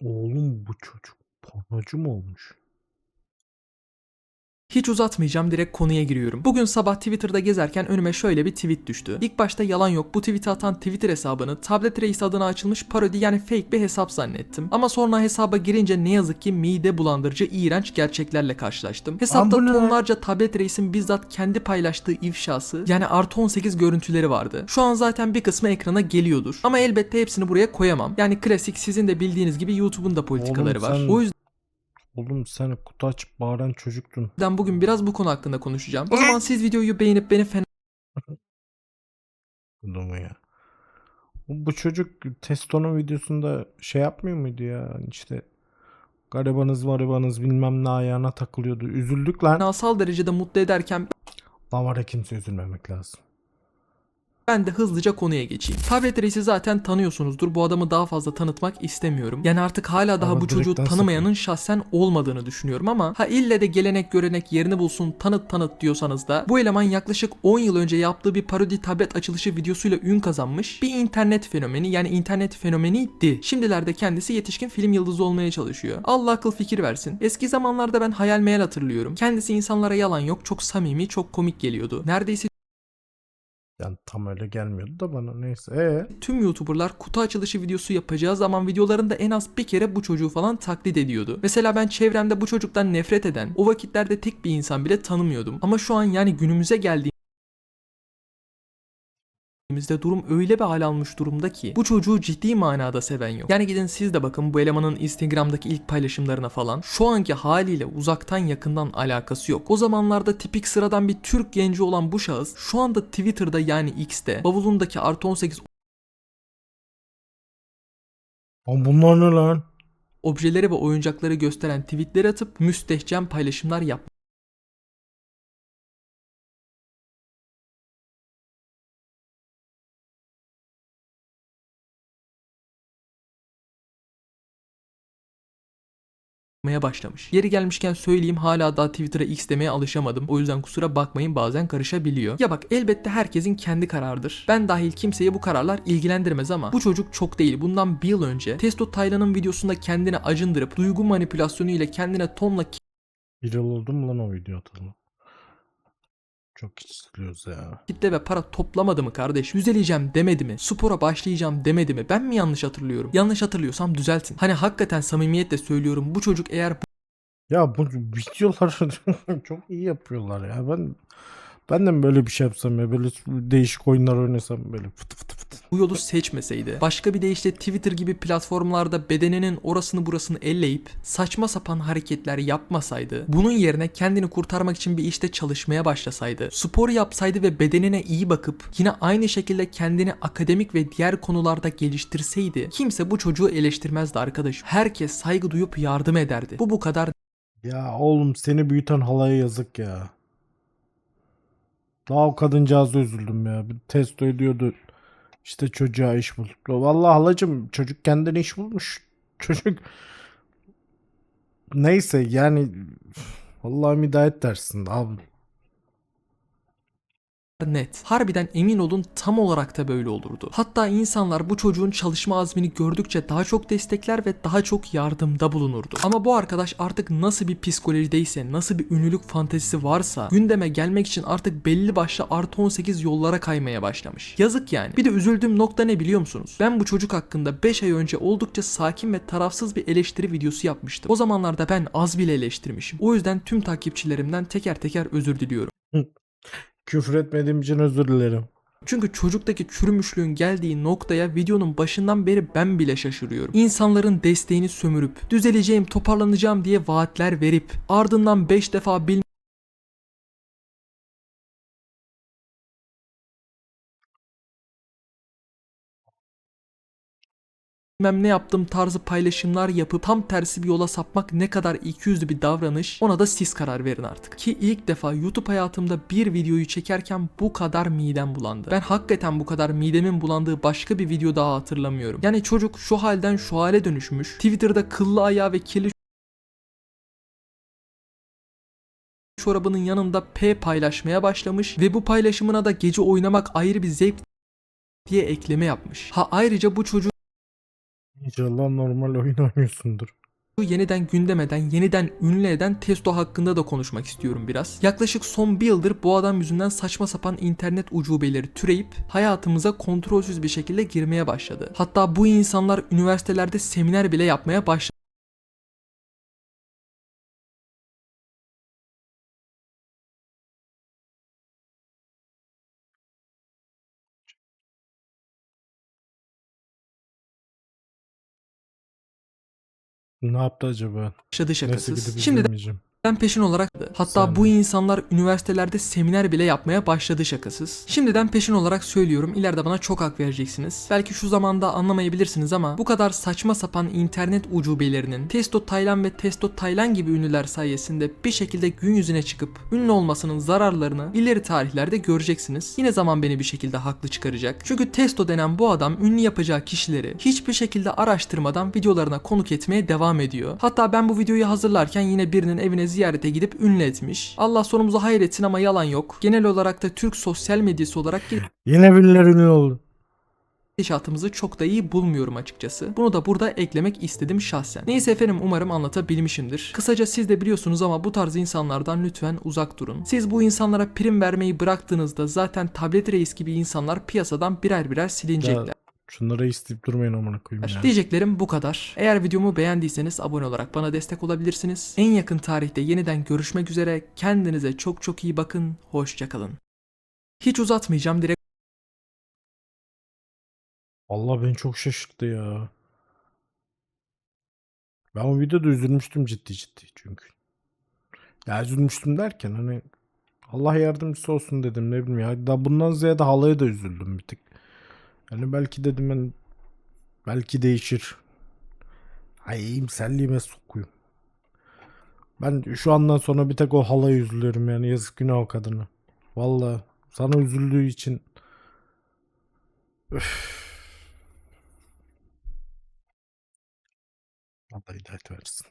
Oğlum bu çocuk pornocu mu olmuş? Hiç uzatmayacağım direkt konuya giriyorum. Bugün sabah Twitter'da gezerken önüme şöyle bir tweet düştü. İlk başta yalan yok bu tweet'i atan Twitter hesabını Tablet Reis adına açılmış parodi yani fake bir hesap zannettim. Ama sonra hesaba girince ne yazık ki mide bulandırıcı iğrenç gerçeklerle karşılaştım. Hesapta tonlarca Tablet Reis'in bizzat kendi paylaştığı ifşası yani artı 18 görüntüleri vardı. Şu an zaten bir kısmı ekrana geliyordur. Ama elbette hepsini buraya koyamam. Yani klasik sizin de bildiğiniz gibi YouTube'un da politikaları Oğlum var. sen- O yüzden Oğlum sen kutu açıp bağıran çocuktun. yüzden bugün biraz bu konu hakkında konuşacağım. O zaman siz videoyu beğenip beni fena Bunu ya. Bu çocuk Testo'nun videosunda şey yapmıyor muydu ya? Hani işte garibanız maribanız bilmem ne ayağına takılıyordu. Üzüldük lan. fenasal derecede mutlu ederken Lan var ya kimse üzülmemek lazım. Ben de hızlıca konuya geçeyim. Tablet Reis'i zaten tanıyorsunuzdur. Bu adamı daha fazla tanıtmak istemiyorum. Yani artık hala daha Ama bu çocuğu tanımayanın şahsen olmadığını düşünüyorum ama ha ille de gelenek görenek yerini bulsun tanıt tanıt diyorsanız da bu eleman yaklaşık 10 yıl önce yaptığı bir parodi tablet açılışı videosuyla ün kazanmış bir internet fenomeni yani internet fenomeniydi. Şimdilerde kendisi yetişkin film yıldızı olmaya çalışıyor. Allah akıl fikir versin. Eski zamanlarda ben hayal meyal hatırlıyorum. Kendisi insanlara yalan yok çok samimi çok komik geliyordu. Neredeyse Yani tam öyle gelmiyordu da bana neyse. Ee? tüm YouTuber'lar kutu açılışı videosu yapacağı zaman videolarında en az bir kere bu çocuğu falan taklit ediyordu. Mesela ben çevremde bu çocuktan nefret eden, o vakitlerde tek bir insan bile tanımıyordum. Ama şu an yani günümüze geldiğimizde durum öyle bir hal almış durumda ki bu çocuğu ciddi manada seven yok. Yani gidin siz de bakın bu elemanın Instagram'daki ilk paylaşımlarına falan. Şu anki haliyle uzaktan yakından alakası yok. O zamanlarda tipik sıradan bir Türk genci olan bu şahıs şu anda Twitter'da yani X'te bavulundaki artı 18 Lan bunlar ne lan? objeleri ve oyuncakları gösteren tweetler atıp müstehcen paylaşımlar yapmaya başlamış. Yeri gelmişken söyleyeyim hala daha Twitter'a X demeye alışamadım. O yüzden kusura bakmayın bazen karışabiliyor. Ya bak elbette herkesin kendi kararıdır. Ben dahil kimseyi bu kararlar ilgilendirmez ama bu çocuk çok değil. Bundan bir yıl önce Testo Taylan'ın videosunda kendini acındırıp duygu manipülasyonu ile kendine tonla Bir yıl oldu mu lan o video atalı? Çok istiyoruz ya. kitle ve para toplamadı mı kardeş? Yüzeleceğim demedi mi? Spora başlayacağım demedi mi? Ben mi yanlış hatırlıyorum? Yanlış hatırlıyorsam düzeltin. Hani hakikaten samimiyetle söylüyorum bu çocuk eğer Ya bu videolar çok iyi yapıyorlar ya. Ben ben de mi böyle bir şey yapsam ya böyle değişik oyunlar oynasam böyle fıt fıt fıt. bu yolu seçmeseydi, başka bir deyişle Twitter gibi platformlarda bedeninin orasını burasını elleyip saçma sapan hareketler yapmasaydı, bunun yerine kendini kurtarmak için bir işte çalışmaya başlasaydı, spor yapsaydı ve bedenine iyi bakıp yine aynı şekilde kendini akademik ve diğer konularda geliştirseydi, kimse bu çocuğu eleştirmezdi arkadaş. Herkes saygı duyup yardım ederdi. Bu bu kadar Ya oğlum seni büyüten halaya yazık ya. Daha o kadıncağıza üzüldüm ya. Bir testo ediyordu. İşte çocuğa iş bul. Vallahi halacım çocuk kendine iş bulmuş. Çocuk neyse yani Vallahi hidayet dersin abi. Net. Harbiden emin olun tam olarak da böyle olurdu. Hatta insanlar bu çocuğun çalışma azmini gördükçe daha çok destekler ve daha çok yardımda bulunurdu. Ama bu arkadaş artık nasıl bir psikolojideyse, nasıl bir ünlülük fantezisi varsa gündeme gelmek için artık belli başlı artı 18 yollara kaymaya başlamış. Yazık yani. Bir de üzüldüğüm nokta ne biliyor musunuz? Ben bu çocuk hakkında 5 ay önce oldukça sakin ve tarafsız bir eleştiri videosu yapmıştım. O zamanlarda ben az bile eleştirmişim. O yüzden tüm takipçilerimden teker teker özür diliyorum. Küfür etmediğim için özür dilerim. Çünkü çocuktaki çürümüşlüğün geldiği noktaya videonun başından beri ben bile şaşırıyorum. İnsanların desteğini sömürüp, düzeleceğim, toparlanacağım diye vaatler verip, ardından 5 defa bil bilmem ne yaptım tarzı paylaşımlar yapıp tam tersi bir yola sapmak ne kadar ikiyüzlü bir davranış ona da siz karar verin artık. Ki ilk defa YouTube hayatımda bir videoyu çekerken bu kadar midem bulandı. Ben hakikaten bu kadar midemin bulandığı başka bir video daha hatırlamıyorum. Yani çocuk şu halden şu hale dönüşmüş. Twitter'da kıllı ayağı ve kirli çorabının yanında P paylaşmaya başlamış ve bu paylaşımına da gece oynamak ayrı bir zevk diye ekleme yapmış. Ha ayrıca bu çocuk İnşallah normal oyun oynuyorsundur. yeniden gündem eden, yeniden ünlü eden Testo hakkında da konuşmak istiyorum biraz. Yaklaşık son bir yıldır bu adam yüzünden saçma sapan internet ucubeleri türeyip hayatımıza kontrolsüz bir şekilde girmeye başladı. Hatta bu insanlar üniversitelerde seminer bile yapmaya başladı. Ne yaptı acaba? Başladı şakasız. gidip Şimdiden izlemeyeceğim. peşin olarak hatta Sen bu insanlar üniversitelerde seminer bile yapmaya başladı şakasız. Şimdiden peşin olarak söylüyorum ileride bana çok hak vereceksiniz. Belki şu zamanda anlamayabilirsiniz ama bu kadar saçma sapan internet ucubelerinin Testo Taylan ve Testo Taylan gibi ünlüler sayesinde bir şekilde gün yüzüne çıkıp ünlü olmasının zararlarını ileri tarihlerde göreceksiniz. Yine zaman beni bir şekilde haklı çıkaracak. Çünkü Testo denen bu adam ünlü yapacağı kişileri hiçbir şekilde araştırmadan videolarına konuk etmeye devam ediyor. Hatta ben bu videoyu hazırlarken yine birinin evine ziyarete gidip ünlü etmiş. Allah sonumuzu hayır etsin ama yalan yok. Genel olarak da Türk sosyal medyası olarak Yine birileri ünlü oldu. gidişatımızı çok da iyi bulmuyorum açıkçası. Bunu da burada eklemek istedim şahsen. Neyse efendim umarım anlatabilmişimdir. Kısaca siz de biliyorsunuz ama bu tarz insanlardan lütfen uzak durun. Siz bu insanlara prim vermeyi bıraktığınızda zaten tablet reis gibi insanlar piyasadan birer birer silinecekler. Ya, şunları isteyip durmayın amına koyayım ya. Diyeceklerim bu kadar. Eğer videomu beğendiyseniz abone olarak bana destek olabilirsiniz. En yakın tarihte yeniden görüşmek üzere. Kendinize çok çok iyi bakın. Hoşçakalın. Hiç uzatmayacağım direkt Allah beni çok şaşırttı ya. Ben o videoda üzülmüştüm ciddi ciddi çünkü. Ya üzülmüştüm derken hani Allah yardımcısı olsun dedim ne bileyim ya. Da bundan ziyade halaya da üzüldüm bir tık. Yani belki dedim ben belki değişir. Ay iyimserliğime sokuyum. Ben şu andan sonra bir tek o halaya üzülüyorum yani yazık günah o kadına. Vallahi sana üzüldüğü için Allah hidayet versin.